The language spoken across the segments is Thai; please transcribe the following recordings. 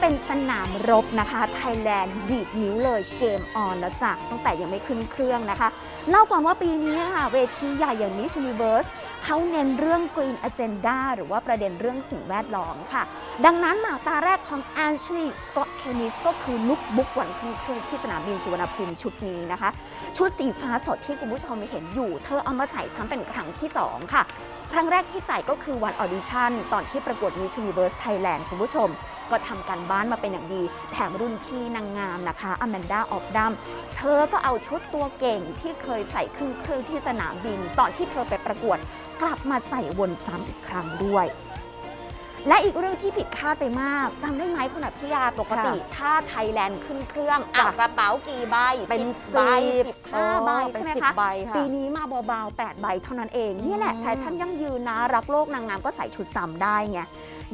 เป็นสนามรบนะคะไทยแลนด์ดีดนิ้วเลยเกมออนแล้วจ้ะตั้งแต่ยังไม่ขึ้นเครื่องนะคะ เล่าก่อนว่าปีนี้ค่ะเวทีใหญ่อย่างมิช s u n i v e r s e เขาเน้นเรื่อง Green Agenda หรือว่าประเด็นเรื่องสิ่งแวดล้อมค่ะ ดังนั้นหมากตาแรกของ a n g e l y Scott k e n n i s ก็คือลุกบุกวันขึ้นเครื่องที่สนามบินสุวรรณภูมิชุดนี้นะคะ ชุดสีฟ้าสดที่คุณผู้ชมเห็นอยู่ เธอเอามาใส่ซ้ำเป็นครั้งที่ 2 ค่ะ ครั้งแรกที่ใส่ก็คือวันออดิชั่นตอนที่ประกวด Miss Universe Thailand คุณผู้ชมก็ทำการบ้านมาเป็นอย่างดี แถมรุ่นพี่นางงามนะคะอแมนดาออกดัมเธอก็เอาชุดตัวเก่งที่เคยใส่ขึ้นเครื่องที่สนามบิน ตอนที่เธอไปประกวดกลับมาใส่วนซ้ำอีกครั้งด้วย และอีกเรื่องที่ผิดคาดไปมากจำได้ไหมคุณอภิยาปกติ ถ้าไทยแลนด์ขึ้นเครื่องอะจ้ะกระเป๋ากี่ใบเป็น10ใบสิบ15ใบอ๋อ ใช่ไหมเป็นสิบคะใบค่ะปีนี้มาเบาๆ8ใบเท่านั้นเอง นี่แหละอืมแฟชั่นยั่งยืนนะ รักโลกนางงามก็ใส่ชุดซ้ำได้ไง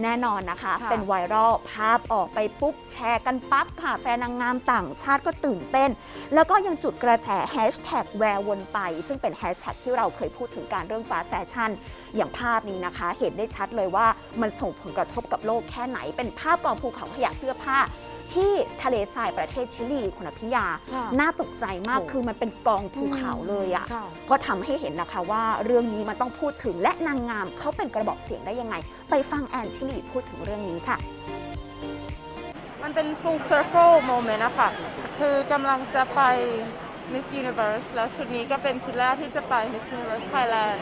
แน่นอนนะคะค่ะเป็นไวรัลภาพออกไปปุ๊บ แชร์กันปั๊บค่ะ แฟนนางงามต่างชาติก็ตื่นเต้น แล้วก็ยังจุดกระแสแฮชแท็กแวร์วนไป ซึ่งเป็นแฮชแท็กที่เราเคยพูดถึงการเรื่องฟาแฟชั่น อย่างภาพนี้นะคะ เห็นได้ชัดเลยว่ามันส่งผลกระทบกับโลกแค่ไหน เป็นภาพกองภูเขาขยะเสื้อผ้า ที่ทะเลทรายประเทศชิลีคุณอภิยา ค่ะน่าตกใจมากโอ้คือมันเป็นกองภูเขาเลยอะค่ะ ก็ทำให้เห็นนะคะว่าเรื่องนี้มันต้องพูดถึงและนางงามเขาเป็นกระบอกเสียงได้ยังไง ไปฟังแอนชิลีพูดถึงเรื่องนี้ค่ะ มันเป็น full circle moment อะค่ะ คือกำลังจะไป Miss Universe แล้วชุดนี้ก็เป็นชุดแรกที่จะไป Miss Universe Thailand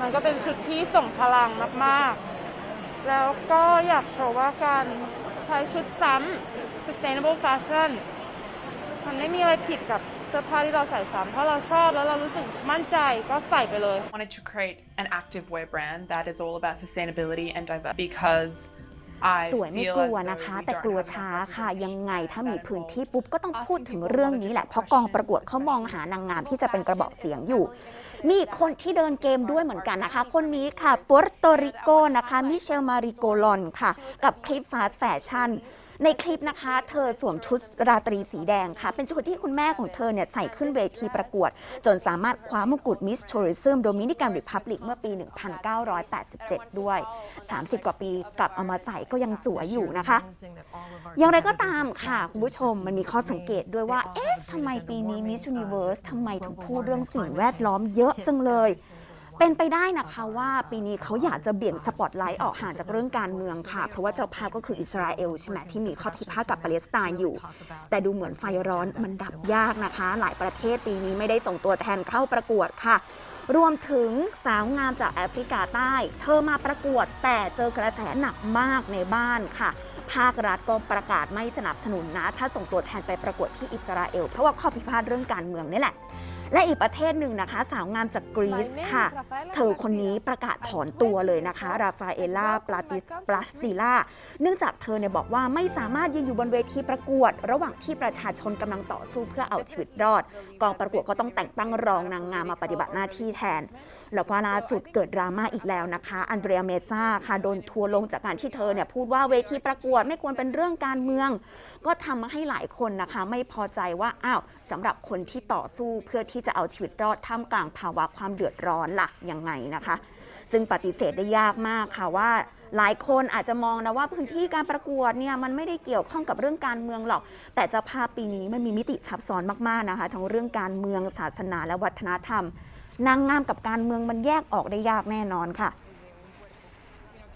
มันก็เป็นชุดที่ส่งพลังมาก ๆ แล้วก็อยากโชว์ว่าการใช้ชุดซ้ำ sustainable fashion มันไม่มีอะไรผิดกับเสื้อผ้าที่เราใส่ซ้ำเพราะเราชอบแล้วเรารู้สึกมั่นใจก็ใส่ไปเลย wanted to create an active wear brand that is all about sustainability and diversity because I สวยไม่ feel กลัว as though นะคะ we แต่ don't กลัว have ช้า enough ค่ะยังไงถ้ามี representation พื้นที่ that ปุ๊บก็ต้อง involves พูดถึง asking เรื่อง people นี้ what แหละ are เพราะกองประกวดเขามองหานางงามที่จะเป็นกระบอกเสียงอยู่ มีอีกคนที่เดินเกมด้วยเหมือนกันนะคะ คนนี้ค่ะปัวโตริโกนะคะมิเชลมาริโกลอนค่ะ กับคลิปฟาสแฟชั่น ในคลิปนะคะ เธอสวมชุดราตรีสีแดงค่ะ เป็นชุดที่คุณแม่ของเธอเนี่ยใส่ขึ้นเวทีประกวด จนสามารถคว้ามงกุฎมิสทัวริซึมโดมินิกันริพับลิกเมื่อปี 1987 ด้วย 30 กว่าปีกลับเอามาใส่ก็ยังสวยอยู่นะคะ อย่างไรก็ตามค่ะ คุณผู้ชมมันมีข้อสังเกตด้วยว่า เอ๊ะทำไมปีนี้ Miss Universe ทำไมถึงพูดเรื่องสิ่งแวดล้อมเยอะจังเลย เป็นไปได้นะคะว่าปีนี้เขาอยากจะเบี่ยงสปอตไลท์ออกห่างจากเรื่องการเมืองค่ะ เพราะว่าเจ้าภาพก็คืออิสราเอลใช่ไหมที่มีข้อพิพาทกับปาเลสไตน์อยู่ แต่ดูเหมือนไฟร้อนมันดับยากนะคะ หลายประเทศปีนี้ไม่ได้ส่งตัวแทนเข้าประกวดค่ะ รวมถึงสาวงามจากแอฟริกาใต้ เธอมาประกวดแต่เจอกระแสหนักมากในบ้านค่ะภาครัฐก็ประกาศไม่สนับสนุนนะ ถ้าส่งตัวแทนไปประกวดที่อิสราเอล เพราะว่าข้อพิพาทเรื่องการเมืองนี่แหละ และอีกประเทศหนึ่งนะคะ สาวงามจากกรีซค่ะ เธอคนนี้ประกาศถอนตัวเลยนะคะ ราฟาเอล่าปลาติปลาสติล่า เนื่องจากเธอเนี่ยบอกว่าไม่สามารถยืนอยู่บนเวทีประกวด ระหว่างที่ประชาชนกำลังต่อสู้เพื่อเอาชีวิตรอด กองประกวดก็ต้องแต่งตั้งรองนางงามมาปฏิบัติหน้าที่แทน แล้วก็ล่าสุดเกิดดราม่าอีกแล้วนะคะ อันเดรียเมซ่าค่ะโดนทัวร์ลงจากการที่เธอเนี่ยพูดว่าเวทีประกวดไม่ควรเป็นเรื่องการเมือง ก็ทำให้หลายคนนะคะ ไม่พอใจว่าอ้าวสำหรับคนที่ต่อสู้เพื่อที่จะเอาชีวิตรอดท่ามกลางภาวะความเดือดร้อนล่ะยังไงนะคะ ซึ่งปฏิเสธได้ยากมากค่ะว่าหลายคนอาจจะมองนะว่าพื้นที่การประกวดเนี่ยมันไม่ได้เกี่ยวข้องกับเรื่องการเมืองหรอก แต่จ้าภาพปีนี้มันมีมิติซับซ้อนมากๆนะคะ ทั้งเรื่องการเมืองศาสนาและวัฒนธรรม นางงามกับการเมืองมันแยกออกได้ยากแน่นอนค่ะ